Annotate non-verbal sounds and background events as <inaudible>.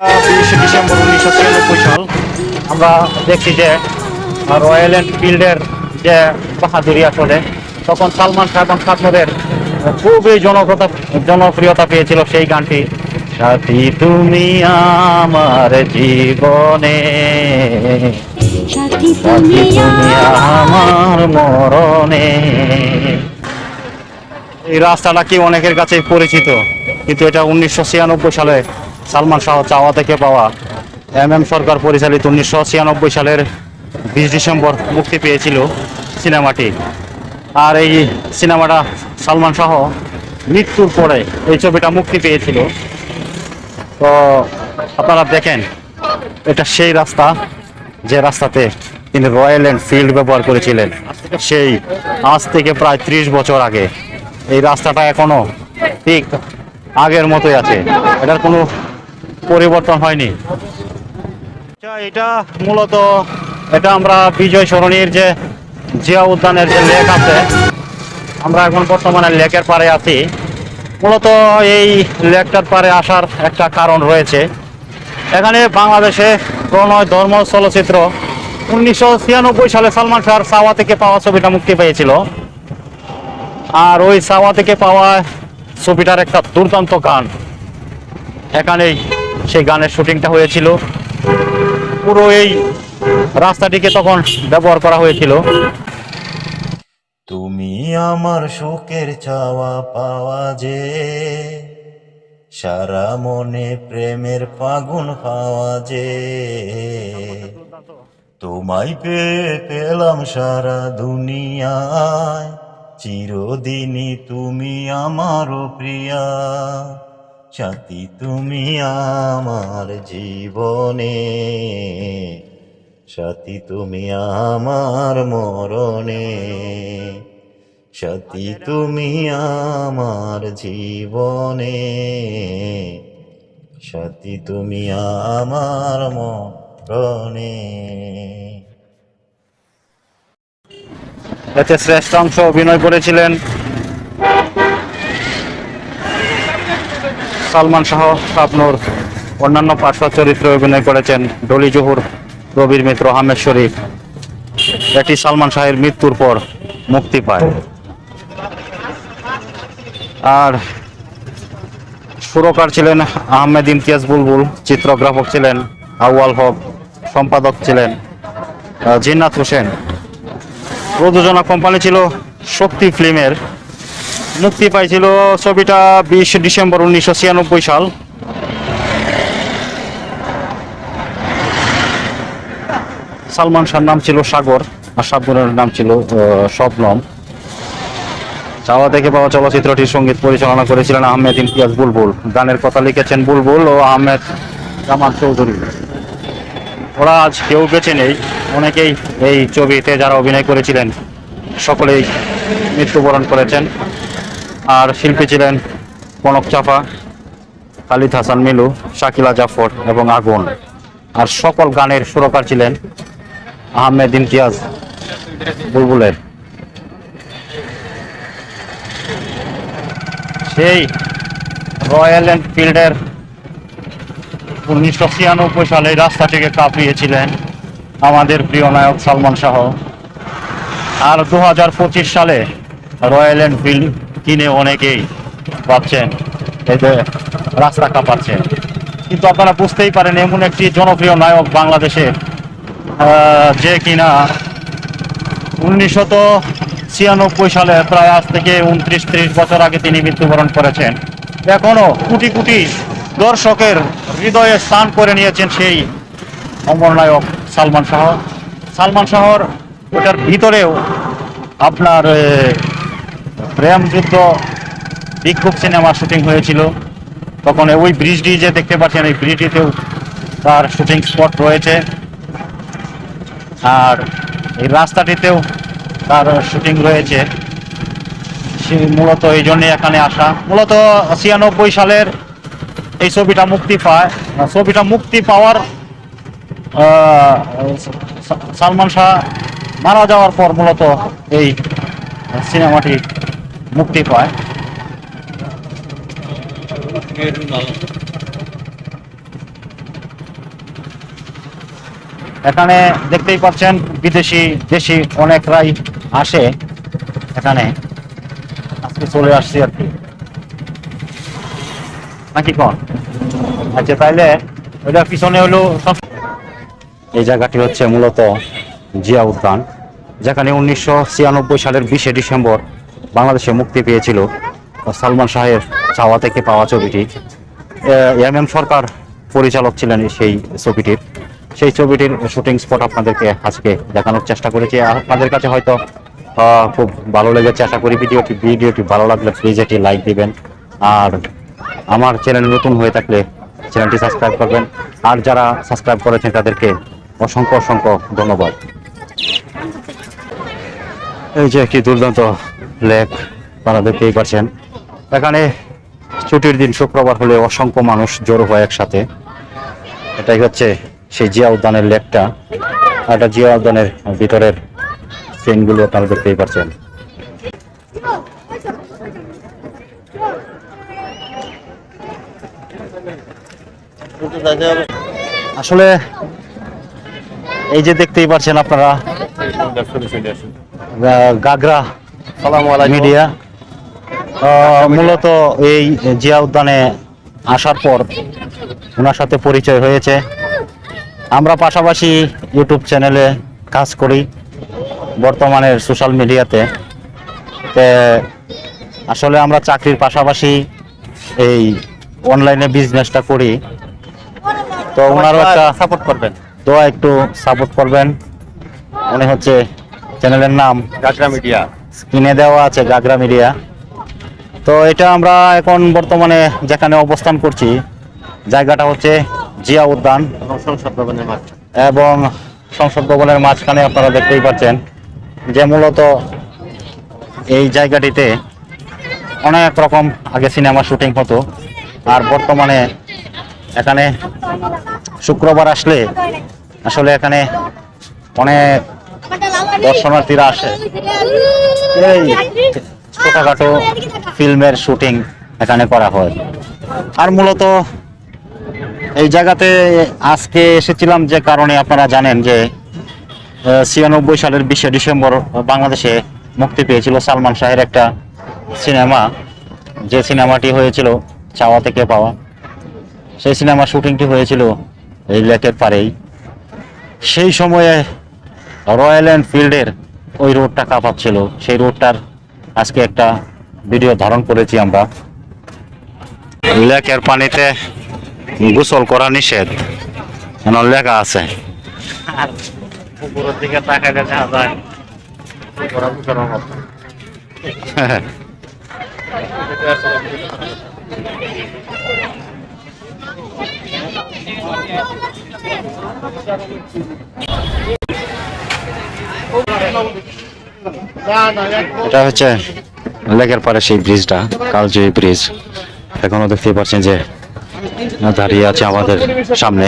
বিশে ডিসেম্বর উনিশশো ছিয়ানব্বই সাল আমরা দেখছি যে রয়্যাল এনফিল্ডের যে বাহাদুরি আসলে তখন সালমান শাহ এবং ছাত্রদের খুবই জনপ্রিয়তা জনপ্রিয়তা পেয়েছিল সেই গানটি। সাথী তুমি আমার জীবনে। সাথী তুমি আমার মরণে। এই রাস্তাটা কি অনেকের কাছে পরিচিত কিন্তু এটা উনিশশো ছিয়ানব্বই সালে সালমান শাহ চাওয়া থেকে পাওয়া এম এম সরকার পরিচালিত উনিশশো ছিয়ানব্বই সালের বিশ ডিসেম্বর মুক্তি পেয়েছিল সিনেমাটি। আর এই সিনেমাটা সালমান শাহ মৃত্যুর পরে এই ছবিটা মুক্তি পেয়েছিল। তো আপনারা দেখেন, এটা সেই রাস্তা যে রাস্তাতে তিনি রয়্যাল এনফিল্ড ব্যবহার করেছিলেন। সেই আজ থেকে প্রায় ত্রিশ বছর আগে। এই রাস্তাটা এখনও ঠিক আগের মতোই আছে। এটার কোনো পরিবর্তন হয়নি। আচ্ছা, এটা মূলত এটা আমরা বিজয় সরণির যে জিয়া উদ্যানের যে লেক আছে আমরা এখন বর্তমানে লেকের পাড়ে আছি। মূলত এই লেকটার পাড়ে আসার একটা কারণ রয়েছে। এখানে বাংলাদেশে প্রণয় ধর্ম চলচ্চিত্র উনিশশো ছিয়ানব্বই সালে সালমান শাহর সাওয়া থেকে পাওয়া ছবিটা মুক্তি পেয়েছিল। আর ওই সাওয়া থেকে পাওয়া ছবিটার একটা দুর্দান্ত গান। এখানেই সেই গানের শুটিংটা হয়েছিল। পুরো এই রাস্তাটিকে তখন ব্যবহার করা হয়েছিল। তুমি আমার শোকের চাওয়া পাওয়া যে, সারা মনে প্রেমের ফাগুন পাওয়া যে। তোমায় পেয়ে পেলাম সারা দুনিয়ায়, চিরদিনই তুমি আমারও প্রিয়া। সাথী তুমি আমার জীবনে সাথী তুমি আমার মরণে সাথী তুমি আমার জীবনে সাথী তুমি আমার মরণে। এতে শ্রেষ্ঠ অংশ অভিনয় করেছিলেন সালমান শাহ শাবনুর, অন্যান্য পার্শ্ব চরিত্রে অভিনয় করেছেন ডলি জহুর রবির মিত্র, আহমেদ শরীফ। এটি সালমান শাহের মৃত্যুর পর মুক্তি পায়। আর সুরকার ছিলেন আহমেদ ইমতিয়াজ বুলবুল, চিত্রগ্রাহক ছিলেন আউয়াল হক, সম্পাদক ছিলেন জিন্নাত হোসেন। প্রযোজনা কোম্পানি ছিল শক্তি ফিল্মের মুক্তি পাইছিল ছবিটা বিশ ডিসেম্বর উনিশশো ছিয়ানব্বই সাল। সালমান শাহর নাম ছিল সাগর আর শাবনুরের নাম ছিল শবনম চাওয়া থেকে পাওয়া চলচ্চিত্রটির সংগীত পরিচালনা করেছিলেন আহমেদ ইমতিয়াজ বুলবুল। গানের কথা লিখেছেন বুলবুল ও আহমেদ জামান চৌধুরী। ওরা আজ কেউ বেঁচে নেই, অনেকেই এই ছবিতে যারা অভিনয় করেছিলেন, সকলেই মৃত্যুবরণ করেছেন। আর শিল্পী ছিলেন কনক চাফা খালিদ হাসান মিলু, শাকিলা জাফর এবং আগুন। আর সকল গানের সুরকার ছিলেন আহমেদ ইমতিয়াজ বুলবুলের। সেই রয়্যাল এনফিল্ডের উনিশশো ছিয়ানব্বই সালে রাস্তাটিকে কাঁপিয়েছিলেন আমাদের প্রিয় নায়ক সালমান শাহ। আর দু হাজার পঁচিশ সালে রয়্যাল এনফিল্ড কিনে অনেকেই পাচ্ছেন। যে রাস্তা কাঁপাচ্ছেন কিন্তু আপনারা বুঝতেই পারেন এমন একটি জনপ্রিয় নায়ক বাংলাদেশে আহ, যে কিনা উনিশশো ছিয়ানব্বই সালে প্রায় আজ থেকে উনত্রিশ ত্রিশ বছর আগে তিনি মৃত্যুবরণ করেছেন। এখনও কোটি কোটি দর্শকের হৃদয়ে স্থান করে নিয়েছেন সেই অমর নায়ক সালমান শাহ। সালমান শাহর ওটার ভিতরেও আপনার প্রেম যুদ্ধ বিক্ষোভ সিনেমার শুটিং হয়েছিল। তখন ওই ব্রিজটি যে দেখতে পাচ্ছেন এই ব্রিজটিতেও তার শুটিং স্পট রয়েছে। আর এই রাস্তাটিতেও তার শুটিং রয়েছে। মূলত এই জন্যে এখানে আসা। মূলত ছিয়ানব্বই সালের এই ছবিটা মুক্তি পায়। ছবিটা মুক্তি পাওয়ার সালমান শাহ মারা যাওয়ার পর মূলত এই সিনেমাটি মুক্তি পায়। এখানে দেখতেই পাচ্ছেন, বিদেশি, দেশি অনেকরাই আসে এখানে। আজকে চলে আসছি আর কি। নাকি কন? আচ্ছা তাইলে ওইটা পিছনে হলো এই জায়গাটি হচ্ছে মূলত জিয়া উদ্যান। যেখানে উনিশশো ছিয়ানব্বই সালের বিশে ডিসেম্বর বাংলাদেশে মুক্তি পেয়েছিল। সালমান শাহের চাওয়া থেকে পাওয়া ছবিটি। এম এম সরকার পরিচালক ছিলেন সেই ছবিটির। সেই ছবিটির শুটিং স্পট আপনাদেরকে আজকে দেখানোর চেষ্টা করেছি। আপনাদের কাছে হয়তো খুব ভালো লেগেছে। আশা করি ভিডিওটি ভিডিওটি ভালো লাগলে প্লিজ এটি লাইক দিবেন। আর আমার চ্যানেল নতুন হয়ে থাকলে চ্যানেলটি সাবস্ক্রাইব করবেন। আর যারা সাবস্ক্রাইব করেছেন, তাদেরকে অসংখ্য অসংখ্য ধন্যবাদ। এই যে কি দুর্দান্ত লেক আপনারা দেখতেই পাচ্ছেন এখানে ছুটির দিন শুক্রবার হলে অসংখ্য মানুষ জড়ো হয় একসাথে। এটাই হচ্ছে সেই জিয়া উদ্যানের লেকটা। আর এটা জিয়া উদ্যানের ভিতরের সিনগুলো আপনারা দেখতেই পাচ্ছেন। আসলে এই যে দেখতেই পাচ্ছেন আপনারা গাগরা মিডিয়া মূলত এই জিয়া উদ্যানে আসার পর ওনার সাথে পরিচয় হয়েছে। আমরা পাশাপাশি ইউটিউব চ্যানেলে কাজ করি বর্তমানের সোশ্যাল মিডিয়াতে। তে আসলে আমরা চাকরির পাশাপাশি এই অনলাইনে বিজনেসটা করি। তো ওনারও একটা সাপোর্ট করবেন। দোয়া একটু সাপোর্ট করবেন। উনি হচ্ছে চ্যানেলের নাম গাজরা মিডিয়া। কিনে দেওয়া আছে গাগরা মিডিয়া। তো এটা আমরা এখন বর্তমানে যেখানে অবস্থান করছি জায়গাটা হচ্ছে জিয়া উদ্যান এবং সংসদ ভবনের মাঠ এবং সংসদ ভবনের মাঝখানে আপনারা দেখতেই পাচ্ছেন যে মূলত এই জায়গাটিতে অনেক রকম আগে সিনেমা শুটিং হতো আর বর্তমানে এখানে শুক্রবার আসলে আসলে এখানে অনেক দর্শনার্থীরা আসে। এই ছোটখাটো ফিল্মের শুটিং এখানে করা হয়। আর মূলত এই জায়গাতে আজকে এসেছিলাম যে কারণে আপনারা জানেন যে ছিয়ানব্বই সালের বিশে ডিসেম্বর বাংলাদেশে মুক্তি পেয়েছিল সালমান শাহের একটা সিনেমা। যে সিনেমাটি হয়েছিল চাওয়া থেকে পাওয়া। সেই সিনেমা শুটিংটি হয়েছিল এই লেকের পাড়েই। সেই সময়ে রয়্যাল এনফিল্ডের ওই রোডটা কাঁপাচ্ছিল। সেই রোডটার আজকে একটা ভিডিও ধারণ করেছি আমরা। লেকের পানিতে গোসল করা নিষেধ। এমন লেখা আছে। দিকে দেখা যায়। <laughs> এটা হচ্ছে লেকের পারে সেই ব্রিজটা, কালজয়ী ব্রিজ। এখনও দেখতে পাচ্ছেন যে দাঁড়িয়ে আছে আমাদের সামনে।